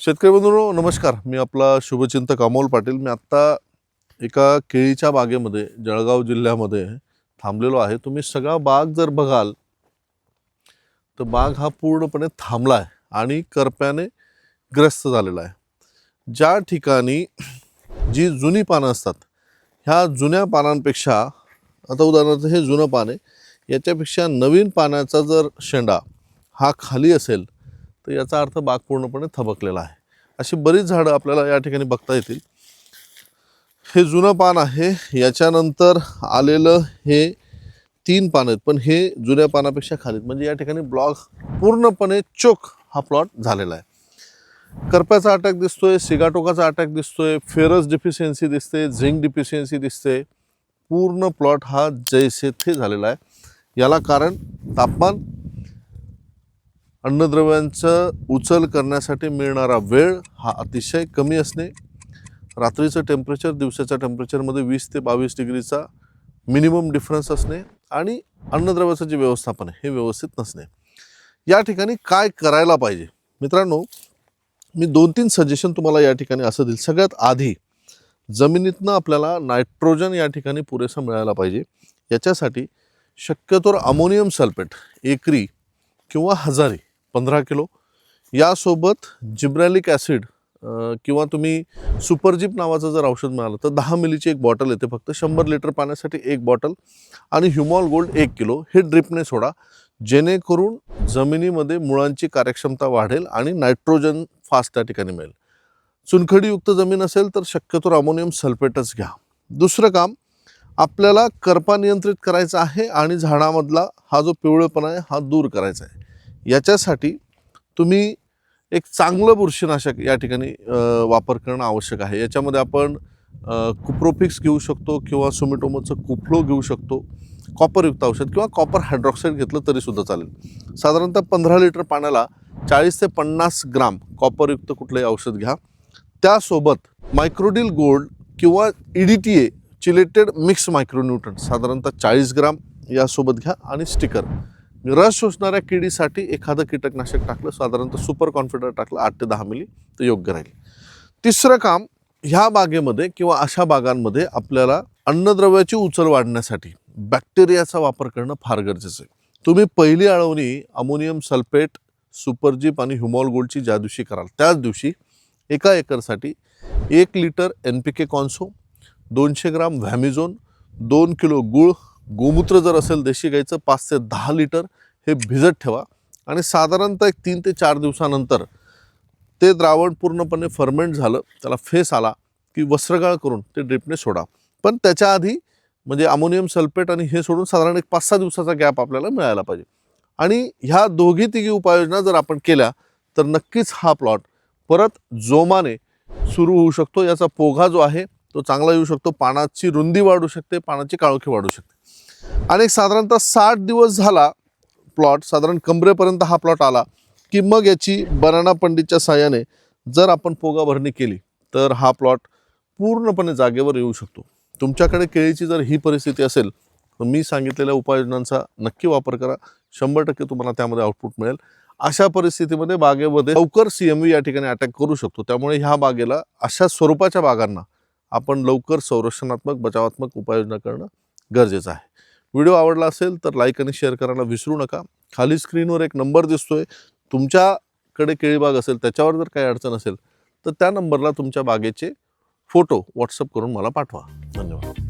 शेतकरी बंधूंनो नमस्कार. मी आपला शुभचिंतक अमोल पाटील. मी आत्ता एका केळीच्या बागेमध्ये जळगाव जिल्ह्यामध्ये थांबलेलो आहे. तुम्ही सगळा बाग जर बघाल तर बाग हा पूर्णपणे थांबला आहे आणि करप्याने ग्रस्त झालेला आहे. ज्या ठिकाणी जी जुनी पानं असतात ह्या जुन्या पानांपेक्षा आता उदाहरणार्थ हे जुनं पान आहे याच्यापेक्षा नवीन पाण्याचा जर शेंडा हा खाली असेल तर याचा अर्थ बाग पूर्णपणे थबकलेला आहे. अशी बरीच झाडं आपल्याला या ठिकाणी बघता येतील. हे जुनं पान आहे. याच्यानंतर आलेलं हे तीन पान आहेत. पण हे जुन्या पानापेक्षा खाली आहेत. म्हणजे या ठिकाणी ब्लॉक पूर्णपणे चोख हा प्लॉट झालेला आहे. करप्याचा अटॅक दिसतोय सिगाटोकाचा अटॅक दिसतोय फेरस डिफिशियन्सी दिसते झिंक डिफिशियन्सी दिसते. पूर्ण प्लॉट हा जैसे थे झालेला आहे. याला कारण तापमान अन्नद्रव्यांचं उचल करण्यासाठी मिळणारा वेळ हा अतिशय कमी असणे रात्रीचं टेम्परेचर दिवसाच्या टेम्परेचरमध्ये वीस ते बावीस डिग्रीचा मिनिमम डिफरन्स असणे आणि अन्नद्रव्याचं जे व्यवस्थापन आहे हे व्यवस्थित नसणे. या ठिकाणी काय करायला पाहिजे? मित्रांनो मी दोन तीन सजेशन तुम्हाला या ठिकाणी असं देईल. सगळ्यात आधी जमिनीतनं आपल्याला नायट्रोजन या ठिकाणी पुरेसं मिळायला पाहिजे. याच्यासाठी शक्यतोवर अमोनियम सल्फेट एकरी किंवा हजारी पंधरा किलो. यासोबत जिब्रॅलिक ॲसिड किंवा तुम्ही सुपरजिप नावाचं जर औषध मिळालं तर दहा मिलीची एक बॉटल येते फक्त. शंभर लिटर पाण्यासाठी एक बॉटल आणि ह्युमॉल गोल्ड एक किलो. हे ड्रिपने सोडा. जेणेकरून जमिनीमध्ये मुळांची कार्यक्षमता वाढेल आणि नायट्रोजन फास्ट त्या ठिकाणी मिळेल. चुनखडीयुक्त जमीन असेल तर शक्यतो अमोनियम सल्फेटच घ्या. दुसरं काम आपल्याला करपा नियंत्रित करायचा आहे आणि झाडामधला हा जो पिवळेपणा आहे हा दूर करायचा आहे. याच्यासाठी तुम्ही एक चांगलं बुरशीनाशक या ठिकाणी वापर करणं आवश्यक आहे. याच्यामध्ये आपण कुप्रोफिक्स घेऊ शकतो किंवा सुमिटोमोचं कुफ्लो घेऊ शकतो. कॉपरयुक्त औषध किंवा कॉपर हायड्रॉक्साईड घेतलं तरीसुद्धा चालेल. साधारणतः पंधरा लिटर पाण्याला चाळीस ते पन्नास ग्राम कॉपरयुक्त कुठलंही औषध घ्या. त्यासोबत मायक्रोडील गोल्ड किंवा E D T A chelated mix micronutrient साधारणतः चाळीस ग्राम यासोबत घ्या आणि स्टिकर. रस शोषणाऱ्या किडीसाठी एखादं कीटकनाशक टाकलं साधारणतः सुपर कॉन्फिडर टाकलं आठ ते दहा मिली तर योग्य राहील. तिसरं काम ह्या बागेमध्ये किंवा अशा बागांमध्ये आपल्याला अन्नद्रव्याची उचल वाढण्यासाठी बॅक्टेरियाचा वापर करणं फार गरजेचं आहे. तुम्ही पहिली आळवणी अमोनियम सल्फेट सुपरजीप आणि ह्युमॉल गोल्डची ज्या दिवशी कराल त्याच दिवशी एका एकरसाठी एक लिटर एन पी के कॉन्सो दोनशे ग्राम व्हॅमिझोन दोन किलो गुळ गोमूत्र जर असेल देशी गाईचं पाच ते दहा लिटर हे भिजत ठेवा. आणि साधारणतः एक तीन ते चार दिवसानंतर ते द्रावण पूर्णपणे फर्मेंट झालं त्याला फेस आला की वस्त्रगाळ करून ते ड्रिपने सोडा. पण त्याच्या आधी म्हणजे अमोनियम सल्फेट आणि हे सोडून साधारण एक पाच सहा दिवसाचा गॅप आपल्याला मिळायला पाहिजे. आणि ह्या दोघी तिघी उपाययोजना जर आपण केल्या तर नक्कीच हा प्लॉट परत जोमाने सुरू होऊ शकतो. याचा पोघा जो आहे तो चांगला येऊ शकतो. पानाची रुंदी वाढू शकते पानाची काळोखी वाढू शकते. आणि साधारणतः साठ दिवस झाला प्लॉट साधारण कमरेपर्यंत हा प्लॉट आला की मग याची बनाना पंडितच्या साह्याने जर आपण पोगा भरणी केली तर हा प्लॉट पूर्णपणे जागेवर येऊ शकतो. तुमच्याकडे केळीची जर ही परिस्थिती असेल तर मी सांगितलेल्या उपाययोजनांचा नक्की वापर करा. शंभर टक्के तुम्हाला त्यामध्ये आउटपुट मिळेल. अशा परिस्थितीमध्ये बागेमध्ये लवकर सी एम व्ही या ठिकाणी अटॅक करू शकतो. त्यामुळे ह्या बागेला अशा स्वरूपाच्या बागांना आपण लवकर संरक्षणात्मक बचावात्मक उपाययोजना करणं गरजेचं आहे. व्हिडिओ आवडला असेल तर लाईक आणि शेअर करायला विसरू नका. खाली स्क्रीनवर एक नंबर दिसतोय. तुमच्याकडे केळीबाग असेल त्याच्यावर जर काही अडचण असेल तर त्या नंबरला तुमच्या बागेचे फोटो व्हॉट्सअप करून मला पाठवा. धन्यवाद.